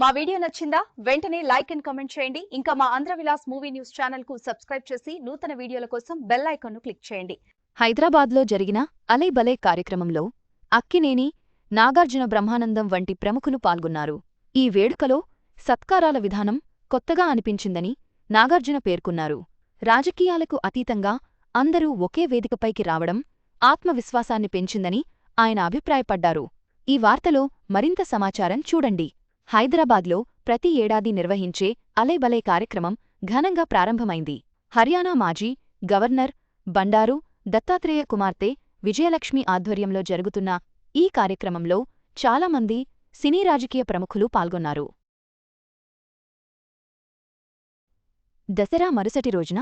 మా వీడియో నచ్చిందా? వెంటనే లైక్ అండ్ కమెంట్ చేయండి. ఇంకా మా ఆంధ్ర విలాస్ మూవీ న్యూస్ ఛానల్కు సబ్స్క్రైబ్ చేసి నూతన వీడియోల కోసం బెల్ ఐకాన్ను క్లిక్ చేయండి. హైదరాబాద్లో జరిగిన అలై బలే కార్యక్రమంలో అక్కినేని నాగార్జున బ్రహ్మానందం వంటి ప్రముఖులు పాల్గొన్నారు. ఈ వేడుకలో సత్కారాల విధానం కొత్తగా అనిపించిందని నాగార్జున పేర్కొన్నారు. రాజకీయాలకు అతీతంగా అందరూ ఒకే వేదికపైకి రావడం ఆత్మవిశ్వాసాన్ని పెంచిందని ఆయన అభిప్రాయపడ్డారు. ఈ వార్తలో మరింత సమాచారం చూడండి. హైదరాబాద్లో ప్రతి ఏడాది నిర్వహించే అలైబలై కార్యక్రమం ఘనంగా ప్రారంభమైంది. హర్యానా మాజీ గవర్నర్ బండారు దత్తాత్రేయ కుమార్తె విజయలక్ష్మి ఆధ్వర్యంలో జరుగుతున్న ఈ కార్యక్రమంలో చాలామంది సినీ రాజకీయ ప్రముఖులు పాల్గొన్నారు. దసరా మరుసటి రోజున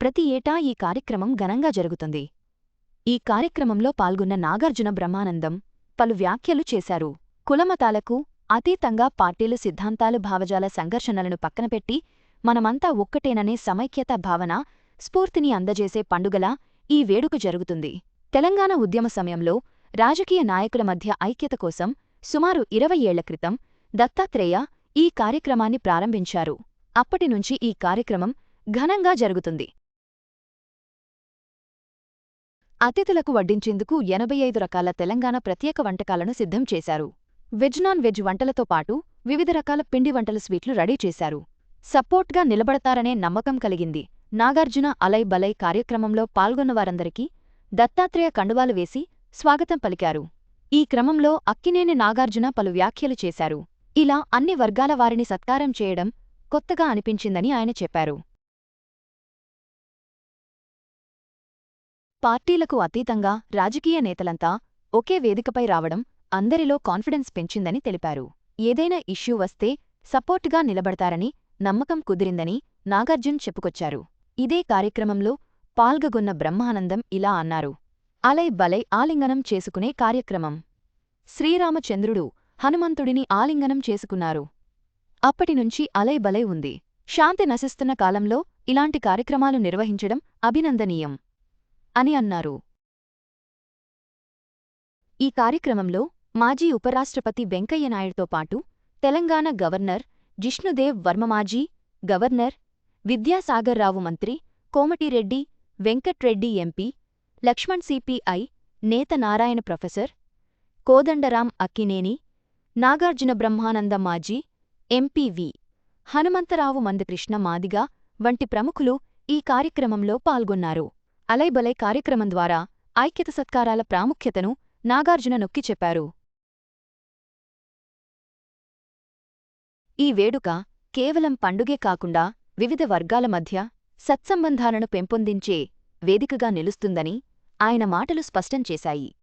ప్రతి ఏటా ఈ కార్యక్రమం ఘనంగా జరుగుతుంది. ఈ కార్యక్రమంలో పాల్గొన్న నాగార్జున బ్రహ్మానందం పలు వ్యాఖ్యలు చేశారు. కులమతాలకు అతీతంగా పార్టీలు సిద్ధాంతాలు భావజాల సంఘర్షణలను పక్కనపెట్టి మనమంతా ఒక్కటేననే సమైక్యత భావన స్ఫూర్తిని అందజేసే పండుగలా ఈ వేడుక జరుగుతుంది. తెలంగాణ ఉద్యమ సమయంలో రాజకీయ నాయకుల మధ్య ఐక్యత కోసం సుమారు ఇరవై ఏళ్ళ క్రితం దత్తాత్రేయ ఈ కార్యక్రమాన్ని ప్రారంభించారు. అప్పటినుంచి ఈ కార్యక్రమం ఘనంగా జరుగుతుంది. అతిథులకు వడ్డించేందుకు ఎనభై ఐదు రకాల తెలంగాణ ప్రత్యేక వంటకాలను సిద్ధం చేశారు. వెజ్ నాన్ వెజ్ వంటలతో పాటు వివిధ రకాల పిండి వంటల స్వీట్లు రెడీ చేశారు. సపోర్ట్గా నిలబడతారనే నమ్మకం కలిగింది. నాగార్జున అలై బలై కార్యక్రమంలో పాల్గొన్నవారందరికీ దత్తాత్రేయ కండువాలు వేసి స్వాగతం పలికారు. ఈ క్రమంలో అక్కినేని నాగార్జున పలు వ్యాఖ్యలు చేశారు. ఇలా అన్ని వర్గాల వారిని సత్కారం చేయడం కొత్తగా అనిపించిందని ఆయన చెప్పారు. పార్టీలకు అతీతంగా రాజకీయ నేతలంతా ఒకే వేదికపై రావడం అందరిలో కాన్ఫిడెన్స్ పెంచిందని తెలిపారు. ఏదైనా ఇష్యూ వస్తే సపోర్టుగా నిలబడతారని నమ్మకం కుదిరిందని నాగార్జున్ చెప్పుకొచ్చారు. ఇదే కార్యక్రమంలో పాల్గొన్న బ్రహ్మానందం ఇలా అన్నారు. అలై బలై ఆలింగనం చేసుకునే కార్యక్రమం. శ్రీరామచంద్రుడు హనుమంతుడిని ఆలింగనం చేసుకున్నారు. అప్పటినుంచి అలై బలై ఉంది. శాంతి నశిస్తున్న కాలంలో ఇలాంటి కార్యక్రమాలు నిర్వహించడం అభినందనీయం అని అన్నారు. ఈ కార్యక్రమంలో మాజీ ఉపరాష్ట్రపతి వెంకయ్యనాయుడుతో పాటు తెలంగాణ గవర్నర్ జిష్ణుదేవ్ వర్మ మాజీ గవర్నర్ విద్యాసాగర్రావు మంత్రి కోమటిరెడ్డి వెంకట్రెడ్డి ఎంపీ లక్ష్మణ్ సిపిఐ నేత నారాయణ ప్రొఫెసర్ కోదండరాం అక్కినేని నాగార్జున బ్రహ్మానంద మాజీ ఎంపీవి హనుమంతరావు మందకృష్ణ మాదిగ వంటి ప్రముఖులు ఈ కార్యక్రమంలో పాల్గొన్నారు. అలైబలై కార్యక్రమం ద్వారా ఐక్యత సత్కారాల ప్రాముఖ్యతను నాగార్జున నొక్కి చెప్పారు. ఈ వేడుక కేవలం పండుగే కాకుండా వివిధ వర్గాల మధ్య సత్సంబంధాలను పెంపొందించే వేదికగా నిలుస్తుందని ఆయన మాటలు స్పష్టం చేశాయి.